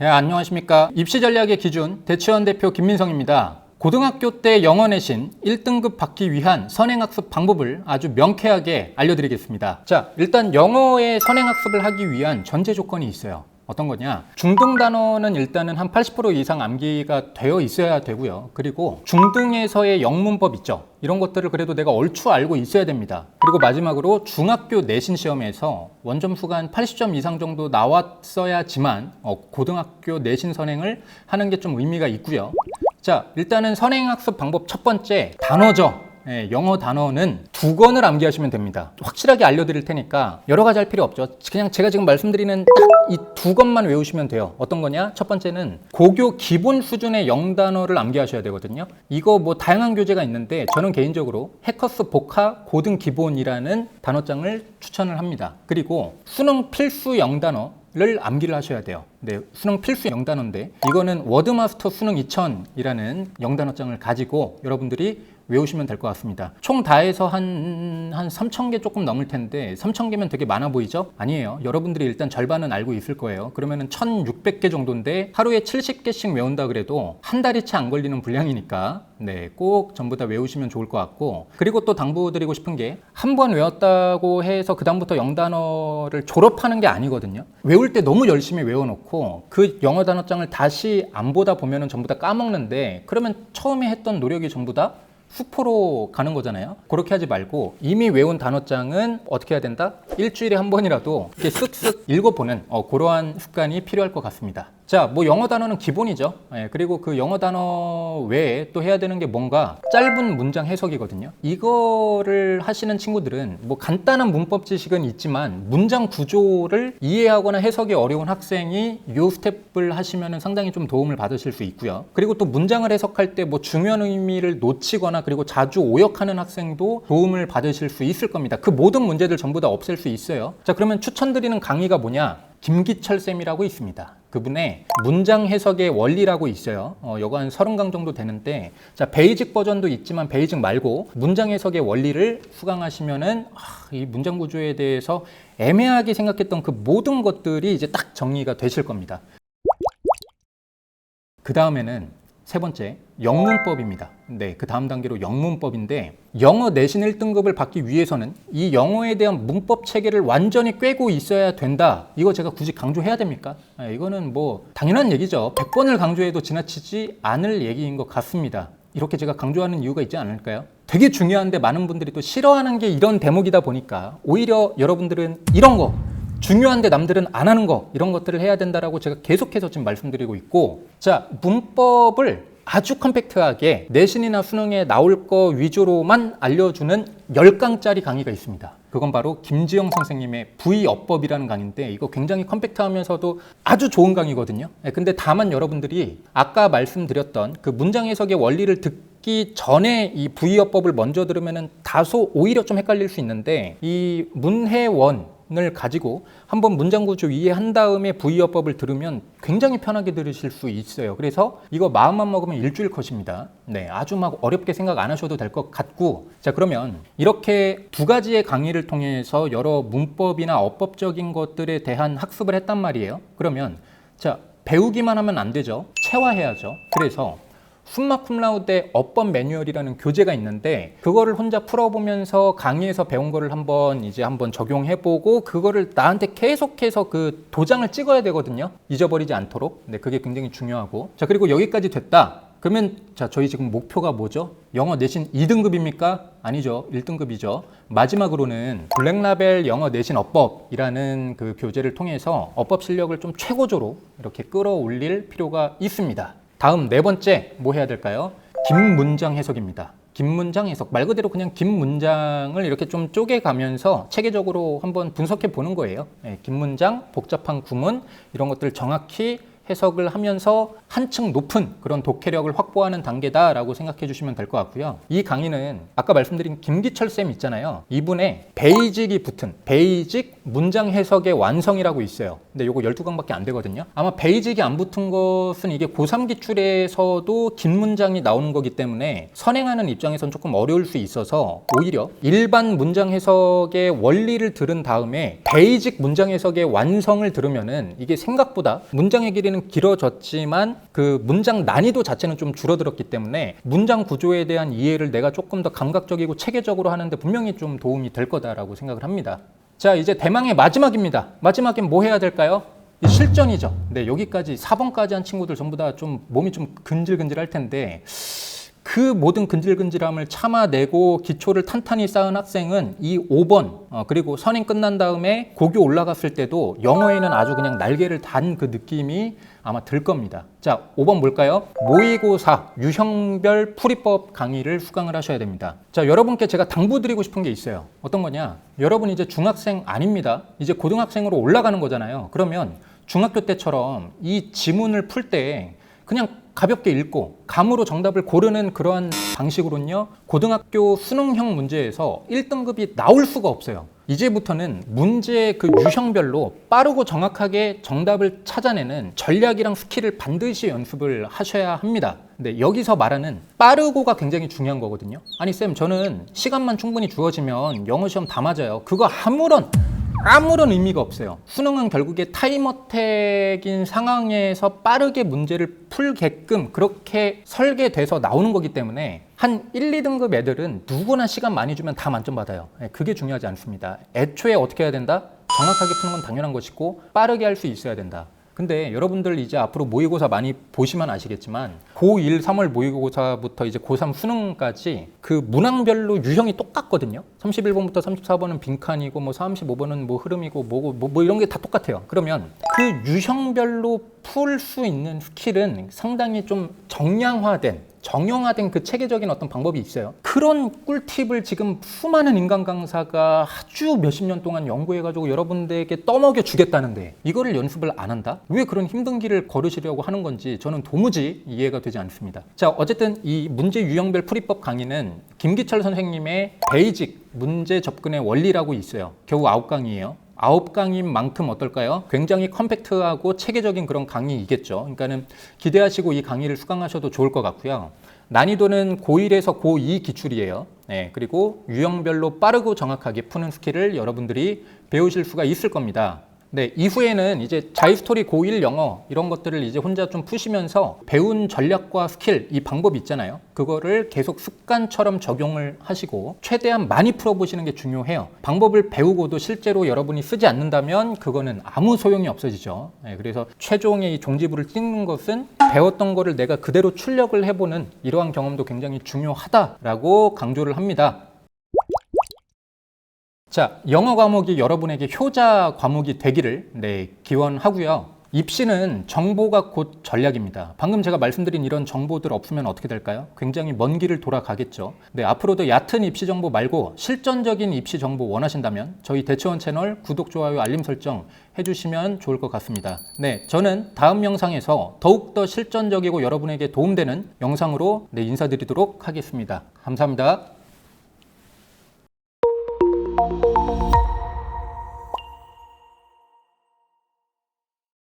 네, 안녕하십니까. 입시 전략의 기준 대치원 대표 김민성입니다. 고등학교 때 영어 내신 1등급 받기 위한 선행학습 방법을 아주 명쾌하게 알려드리겠습니다. 자, 일단 영어의 선행학습을 하기 위한 전제 조건이 있어요. 어떤 거냐? 중등 단어는 일단은 한 80% 이상 암기가 되어 있어야 되고요. 그리고 중등에서의 영문법 있죠. 이런 것들을 그래도 내가 얼추 알고 있어야 됩니다. 그리고 마지막으로 중학교 내신 시험에서 원점수가 한 80점 이상 정도 나왔어야지만 어, 고등학교 내신 선행을 하는 게 좀 의미가 있고요. 자, 일단은 선행 학습 방법 첫 번째 단어죠. 예, 영어 단어는 두 권을 암기하시면 됩니다. 확실하게 알려드릴 테니까 여러 가지 할 필요 없죠. 그냥 제가 지금 말씀드리는 딱 이 두 권만 외우시면 돼요. 어떤 거냐? 첫 번째는 고교 기본 수준의 영단어를 암기하셔야 되거든요. 이거 뭐 다양한 교재가 있는데 저는 개인적으로 해커스 복화 고등 기본이라는 단어장을 추천을 합니다. 그리고 수능 필수 영단어 를 암기를 하셔야 돼요. 네, 수능 필수 영단어인데 이거는 워드마스터 수능 2000이라는 영단어장을 가지고 여러분들이 외우시면 될 것 같습니다. 총 다 해서 한, 한 3,000개 조금 넘을 텐데 3,000개면 되게 많아 보이죠? 아니에요. 여러분들이 일단 절반은 알고 있을 거예요. 그러면은 1,600개 정도인데 하루에 70개씩 외운다 그래도 한 달이 채 안 걸리는 분량이니까 네, 꼭 전부 다 외우시면 좋을 것 같고 그리고 또 당부드리고 싶은 게 한 번 외웠다고 해서 그다음부터 영단어를 졸업하는 게 아니거든요. 외울 때 너무 열심히 외워놓고 그 영어 단어장을 다시 안 보다 보면은 전부 다 까먹는데 그러면 처음에 했던 노력이 전부 다 수포로 가는 거잖아요. 그렇게 하지 말고 이미 외운 단어장은 어떻게 해야 된다? 일주일에 한 번이라도 이렇게 쓱쓱 읽어보는 어, 그러한 습관이 필요할 것 같습니다. 자, 뭐 영어 단어는 기본이죠. 예, 그리고 그 영어 단어 외에 또 해야 되는 게 뭔가 짧은 문장 해석이거든요. 이거를 하시는 친구들은 뭐 간단한 문법 지식은 있지만 문장 구조를 이해하거나 해석이 어려운 학생이 요 스텝을 하시면 상당히 좀 도움을 받으실 수 있고요. 그리고 또 문장을 해석할 때 뭐 중요한 의미를 놓치거나 그리고 자주 오역하는 학생도 도움을 받으실 수 있을 겁니다. 그 모든 문제들 전부 다 없앨 수 있어요. 자, 그러면 추천드리는 강의가 뭐냐? 김기철 쌤이라고 있습니다. 그분의 문장 해석의 원리라고 있어요. 어, 요거 한 30강 정도 되는데, 자, 베이직 버전도 있지만 베이직 말고 문장 해석의 원리를 수강하시면은, 아, 이 문장 구조에 대해서 애매하게 생각했던 그 모든 것들이 이제 딱 정리가 되실 겁니다. 그 다음에는 세 번째, 영문법입니다. 네, 그 다음 단계로 영문법인데 영어 내신 1등급을 받기 위해서는 이 영어에 대한 문법 체계를 완전히 꿰고 있어야 된다. 이거 제가 굳이 강조해야 됩니까? 아, 이거는 뭐 당연한 얘기죠. 100번을 강조해도 지나치지 않을 얘기인 것 같습니다. 이렇게 제가 강조하는 이유가 있지 않을까요? 되게 중요한데 많은 분들이 또 싫어하는 게 이런 대목이다 보니까 오히려 여러분들은 이런 거 중요한데 남들은 안 하는 거 이런 것들을 해야 된다라고 제가 계속해서 지금 말씀드리고 있고 자 문법을 아주 컴팩트하게 내신이나 수능에 나올 거 위주로만 알려주는 10강짜리 강의가 있습니다. 그건 바로 김지영 선생님의 V어법이라는 강의인데 이거 굉장히 컴팩트하면서도 아주 좋은 강의거든요. 예, 근데 다만 여러분들이 아까 말씀드렸던 그 문장 해석의 원리를 듣기 전에 이 V어법을 먼저 들으면은 다소 오히려 좀 헷갈릴 수 있는데 이 문해원 을 가지고 한번 문장 구조 이해한 다음에 부의어법을 들으면 굉장히 편하게 들으실 수 있어요. 그래서 이거 마음만 먹으면 일주일 컷입니다. 네, 아주 막 어렵게 생각 안 하셔도 될 것 같고, 자 그러면 이렇게 두 가지의 강의를 통해서 여러 문법이나 어법적인 것들에 대한 학습을 했단 말이에요. 그러면 자 배우기만 하면 안 되죠. 체화해야죠. 그래서 숨마 쿰라우데 어법 매뉴얼이라는 교재가 있는데 그거를 혼자 풀어보면서 강의에서 배운 거를 한번 이제 한번 적용해보고 그거를 나한테 계속해서 그 도장을 찍어야 되거든요. 잊어버리지 않도록. 네, 그게 굉장히 중요하고. 자, 그리고 여기까지 됐다. 그러면 자, 저희 지금 목표가 뭐죠? 영어 내신 2등급입니까? 아니죠. 1등급이죠. 마지막으로는 블랙라벨 영어 내신 어법이라는 그 교재를 통해서 어법 실력을 좀 최고조로 이렇게 끌어올릴 필요가 있습니다. 다음 네 번째 뭐 해야 될까요? 긴 문장 해석입니다. 긴 문장 해석 말 그대로 그냥 긴 문장을 이렇게 좀 쪼개가면서 체계적으로 한번 분석해 보는 거예요. 네, 긴 문장, 복잡한 구문 이런 것들 정확히 해석을 하면서 한층 높은 그런 독해력을 확보하는 단계다라고 생각해 주시면 될 것 같고요. 이 강의는 아까 말씀드린 김기철 쌤 있잖아요. 이분의 베이직이 붙은 베이직 문장 해석의 완성이라고 있어요. 근데 요거 12강밖에 안 되거든요. 아마 베이직이 안 붙은 것은 이게 고3 기출에서도 긴 문장이 나오는 거기 때문에 선행하는 입장에선 조금 어려울 수 있어서 오히려 일반 문장 해석의 원리를 들은 다음에 베이직 문장 해석의 완성을 들으면은 이게 생각보다 문장의 길이는 문제는 길어졌지만 그 문장 난이도 자체는 좀 줄어들었기 때문에 문장 구조에 대한 이해를 내가 조금 더 감각적이고 체계적으로 하는데 분명히 좀 도움이 될 거다라고 생각을 합니다. 자, 이제 대망의 마지막입니다. 마지막엔 뭐 해야 될까요? 이 실전이죠. 네, 여기까지 4번까지 한 친구들 전부 다 좀 몸이 좀 근질근질할 텐데 그 모든 근질근질함을 참아내고 기초를 탄탄히 쌓은 학생은 이 5번 어, 그리고 선행 끝난 다음에 고교 올라갔을 때도 영어에는 아주 그냥 날개를 단 그 느낌이 아마 들 겁니다. 자, 5번 뭘까요? 모의고사 유형별 풀이법 강의를 수강을 하셔야 됩니다. 자, 여러분께 제가 당부드리고 싶은 게 있어요. 어떤 거냐? 여러분 이제 중학생 아닙니다. 이제 고등학생으로 올라가는 거잖아요. 그러면 중학교 때처럼 이 지문을 풀 때 그냥 가볍게 읽고 감으로 정답을 고르는 그러한 방식으로는요 고등학교 수능형 문제에서 1등급이 나올 수가 없어요. 이제부터는 문제 그 유형별로 빠르고 정확하게 정답을 찾아내는 전략이랑 스킬을 반드시 연습을 하셔야 합니다. 근데 여기서 말하는 빠르고가 굉장히 중요한 거거든요. 아니 쌤 저는 시간만 충분히 주어지면 영어 시험 다 맞아요. 그거 아무런 아무런 의미가 없어요. 수능은 결국에 타임어택인 상황에서 빠르게 문제를 풀게끔 그렇게 설계돼서 나오는 거기 때문에 한 1, 2등급 애들은 누구나 시간 많이 주면 다 만점 받아요. 예, 그게 중요하지 않습니다. 애초에 어떻게 해야 된다? 정확하게 푸는 건 당연한 것이고 빠르게 할 수 있어야 된다. 근데 여러분들 이제 앞으로 모의고사 많이 보시면 아시겠지만 고1 3월 모의고사부터 이제 고3 수능까지 그 문항별로 유형이 똑같거든요. 31번부터 34번은 빈칸이고 뭐 35번은 뭐 흐름이고 뭐고 뭐, 뭐 이런 게 다 똑같아요. 그러면 그 유형별로 풀 수 있는 스킬은 상당히 좀 정량화된 정형화된 그 체계적인 어떤 방법이 있어요. 그런 꿀팁을 지금 수많은 인간 강사가 아주 몇십 년 동안 연구해가지고 여러분들에게 떠먹여 주겠다는데 이거를 연습을 안 한다? 왜 그런 힘든 길을 걸으시려고 하는 건지 저는 도무지 이해가 되지 않습니다. 자, 어쨌든 이 문제 유형별 풀이법 강의는 김기철 선생님의 베이직 문제 접근의 원리라고 있어요. 겨우 아홉 강의예요. 아홉 강인 만큼 어떨까요? 굉장히 컴팩트하고 체계적인 그런 강의이겠죠. 그러니까는 기대하시고 이 강의를 수강하셔도 좋을 것 같고요. 난이도는 고1에서 고2 기출이에요. 네, 그리고 유형별로 빠르고 정확하게 푸는 스킬을 여러분들이 배우실 수가 있을 겁니다. 네, 이후에는 이제 자이스토리 고1 영어 이런 것들을 이제 혼자 좀 푸시면서 배운 전략과 스킬 이 방법이 있잖아요. 그거를 계속 습관처럼 적용을 하시고 최대한 많이 풀어보시는 게 중요해요. 방법을 배우고도 실제로 여러분이 쓰지 않는다면 그거는 아무 소용이 없어지죠. 네, 그래서 최종의 이 종지부를 찍는 것은 배웠던 거를 내가 그대로 출력을 해보는 이러한 경험도 굉장히 중요하다라고 강조를 합니다. 자, 영어 과목이 여러분에게 효자 과목이 되기를 네, 기원하고요. 입시는 정보가 곧 전략입니다. 방금 제가 말씀드린 이런 정보들 없으면 어떻게 될까요? 굉장히 먼 길을 돌아가겠죠. 네, 앞으로도 얕은 입시 정보 말고 실전적인 입시 정보 원하신다면 저희 대체원 채널 구독, 좋아요, 알림 설정 해주시면 좋을 것 같습니다. 네, 저는 다음 영상에서 더욱더 실전적이고 여러분에게 도움되는 영상으로 네, 인사드리도록 하겠습니다. 감사합니다.